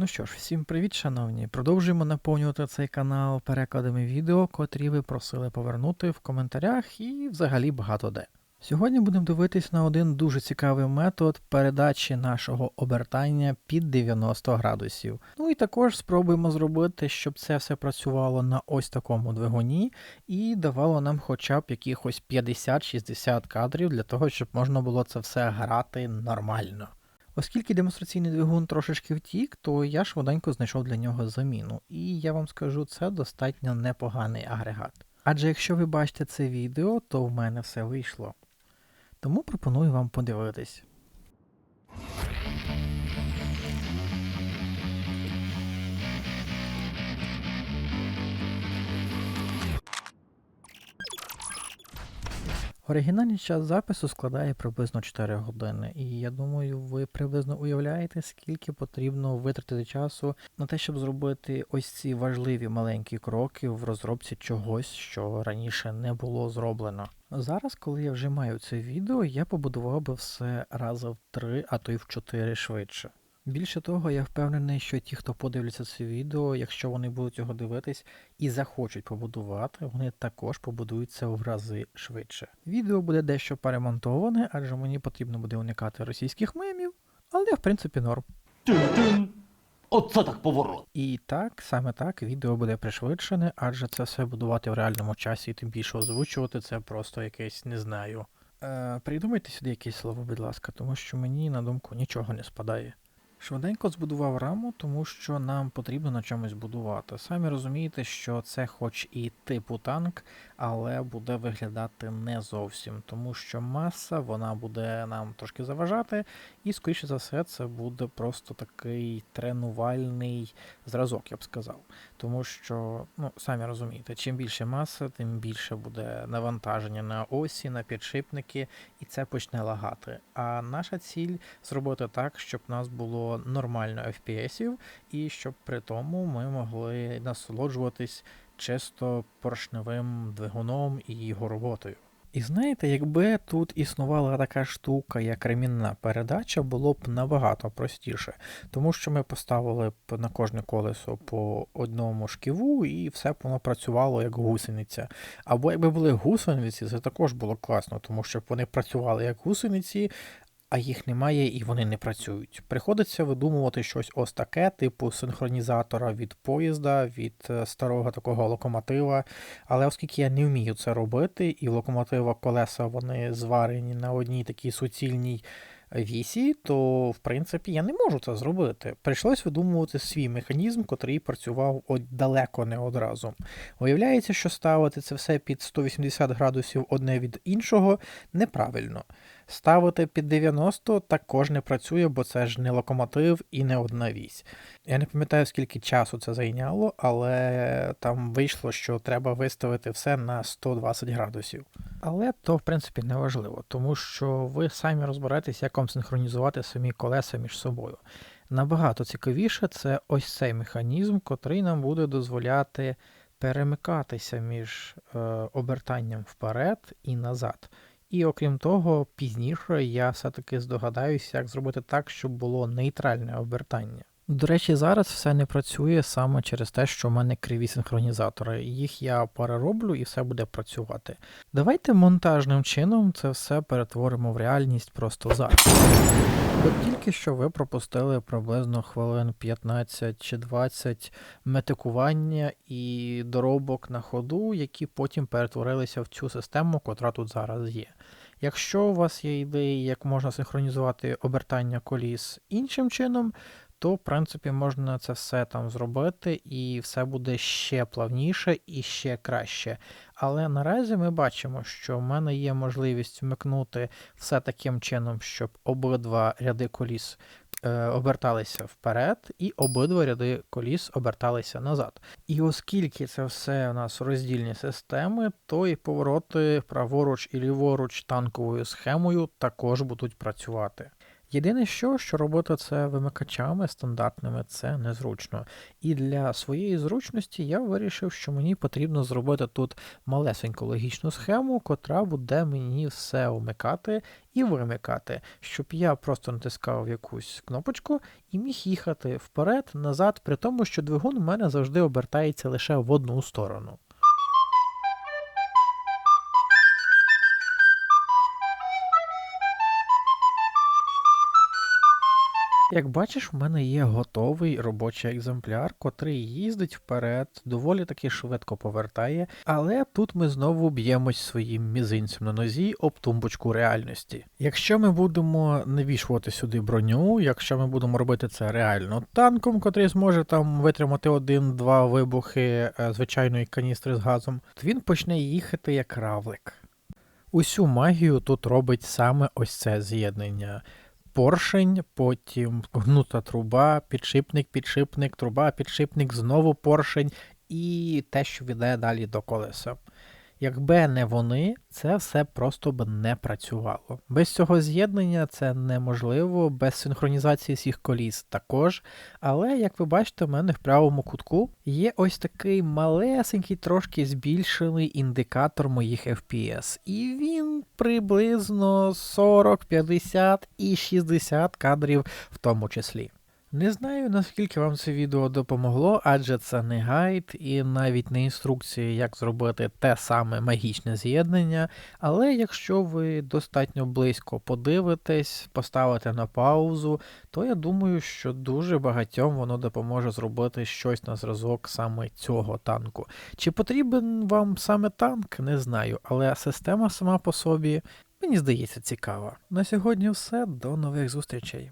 Ну що ж, всім привіт, шановні. Продовжуємо наповнювати цей канал перекладами відео, котрі ви просили повернути в коментарях і взагалі багато де. Сьогодні будемо дивитись на один дуже цікавий метод передачі нашого обертання під 90 градусів. Ну і також спробуємо зробити, щоб це все працювало на ось такому двигуні і давало нам хоча б якихось 50-60 кадрів для того, щоб можна було це все грати нормально. Оскільки демонстраційний двигун трошечки втік, то я швиденько знайшов для нього заміну. І я вам скажу, це достатньо непоганий агрегат. Адже якщо ви бачите це відео, то в мене все вийшло. Тому пропоную вам подивитись. Оригінальний час запису складає приблизно 4 години, і я думаю, ви приблизно уявляєте, скільки потрібно витратити часу на те, щоб зробити ось ці важливі маленькі кроки в розробці чогось, що раніше не було зроблено. Зараз, коли я вже маю це відео, я побудував би все рази в 3, а то й в 4 швидше. Більше того, я впевнений, що ті, хто подивляться це відео, якщо вони будуть його дивитись і захочуть побудувати, вони також побудують це в рази швидше. Відео буде дещо перемонтоване, адже мені потрібно буде уникати російських мемів, але в принципі норм. Тин-тин. Оце так поворот. І так, саме так, відео буде пришвидшене, адже це все будувати в реальному часі і тим більше озвучувати це просто якесь не знаю. Е, придумайте сюди якесь слово, будь ласка, тому що мені на думку нічого не спадає. Швиденько збудував раму, тому що нам потрібно на чомусь будувати. Самі розумієте, що це хоч і типу танк, але буде виглядати не зовсім, тому що маса вона буде нам трошки заважати, і, скоріше за все, це буде просто такий тренувальний зразок, я б сказав. Тому що, ну, самі розумієте, чим більше маса, тим більше буде навантаження на осі, на підшипники, і це почне лагати. А наша ціль зробити так, щоб нас було нормально FPS-ів, і щоб при тому ми могли насолоджуватись чисто поршневим двигуном і його роботою. І знаєте, якби тут існувала така штука, як ремінна передача, було б набагато простіше, тому що ми поставили б на кожне колесо по одному шківу, і все б воно працювало як гусениця. Або якби були гусениці, це також було класно, тому що вони працювали як гусениці, а їх немає і вони не працюють. Приходиться видумувати щось ось таке, типу синхронізатора від поїзда, від е, старого такого локомотива. Але оскільки я не вмію це робити, і в локомотива колеса вони зварені на одній такій суцільній вісі, то в принципі я не можу це зробити. Прийшлось видумувати свій механізм, котрий працював далеко не одразу. Виявляється, що ставити це все під 180 градусів одне від іншого неправильно. Ставити під 90 також не працює, бо це ж не локомотив і не одна вісь. Я не пам'ятаю, скільки часу це зайняло, але там вийшло, що треба виставити все на 120 градусів. Але то, в принципі, не важливо, тому що ви самі розберетесь, як вам синхронізувати самі колеса між собою. Набагато цікавіше це ось цей механізм, котрий нам буде дозволяти перемикатися між е, обертанням вперед і назад. І окрім того, пізніше я все-таки здогадаюся, як зробити так, щоб було нейтральне обертання. До речі, зараз все не працює саме через те, що в мене криві синхронізатори. Їх я перероблю і все буде працювати. Давайте монтажним чином це все перетворимо в реальність просто зараз. От тільки що ви пропустили приблизно хвилин 15 чи 20 метикування і доробок на ходу, які потім перетворилися в цю систему, котра тут зараз є. Якщо у вас є ідеї, як можна синхронізувати обертання коліс іншим чином, то в принципі можна це все там зробити, і все буде ще плавніше і ще краще. Але наразі ми бачимо, що в мене є можливість вмикнути все таким чином, щоб обидва ряди коліс е, оберталися вперед, і обидва ряди коліс оберталися назад. І оскільки це все у нас роздільні системи, то і повороти праворуч і ліворуч танковою схемою також будуть працювати. Єдине що, що робити це вимикачами стандартними, це незручно. І для своєї зручності я вирішив, що мені потрібно зробити тут малесеньку логічну схему, котра буде мені все вмикати і вимикати, щоб я просто натискав якусь кнопочку і міг їхати вперед, назад, при тому, що двигун у мене завжди обертається лише в одну сторону. Як бачиш, в мене є готовий робочий екземпляр, котрий їздить вперед, доволі таки швидко повертає, але тут ми знову б'ємось своїм мізинцем на нозі об тумбочку реальності. Якщо ми будемо навішувати сюди броню, якщо ми будемо робити це реально танком, котрий зможе там витримати один-два вибухи е, звичайної каністри з газом, то він почне їхати як равлик. Усю магію тут робить саме ось це з'єднання поршень, потім гнута труба, підшипник, підшипник, труба, підшипник, знову поршень і те, що веде далі до колеса. Якби не вони, це все просто б не працювало. Без цього з'єднання це неможливо, без синхронізації всіх коліс також. Але, як ви бачите, в мене в правому кутку є ось такий малесенький, трошки збільшений індикатор моїх FPS. І він приблизно 40, 50 і 60 кадрів в тому числі. Не знаю, наскільки вам це відео допомогло, адже це не гайд і навіть не інструкція, як зробити те саме магічне з'єднання. Але якщо ви достатньо близько подивитесь, поставите на паузу, то я думаю, що дуже багатьом воно допоможе зробити щось на зразок саме цього танку. Чи потрібен вам саме танк, не знаю, але система сама по собі, мені здається, цікава. На сьогодні все, до нових зустрічей.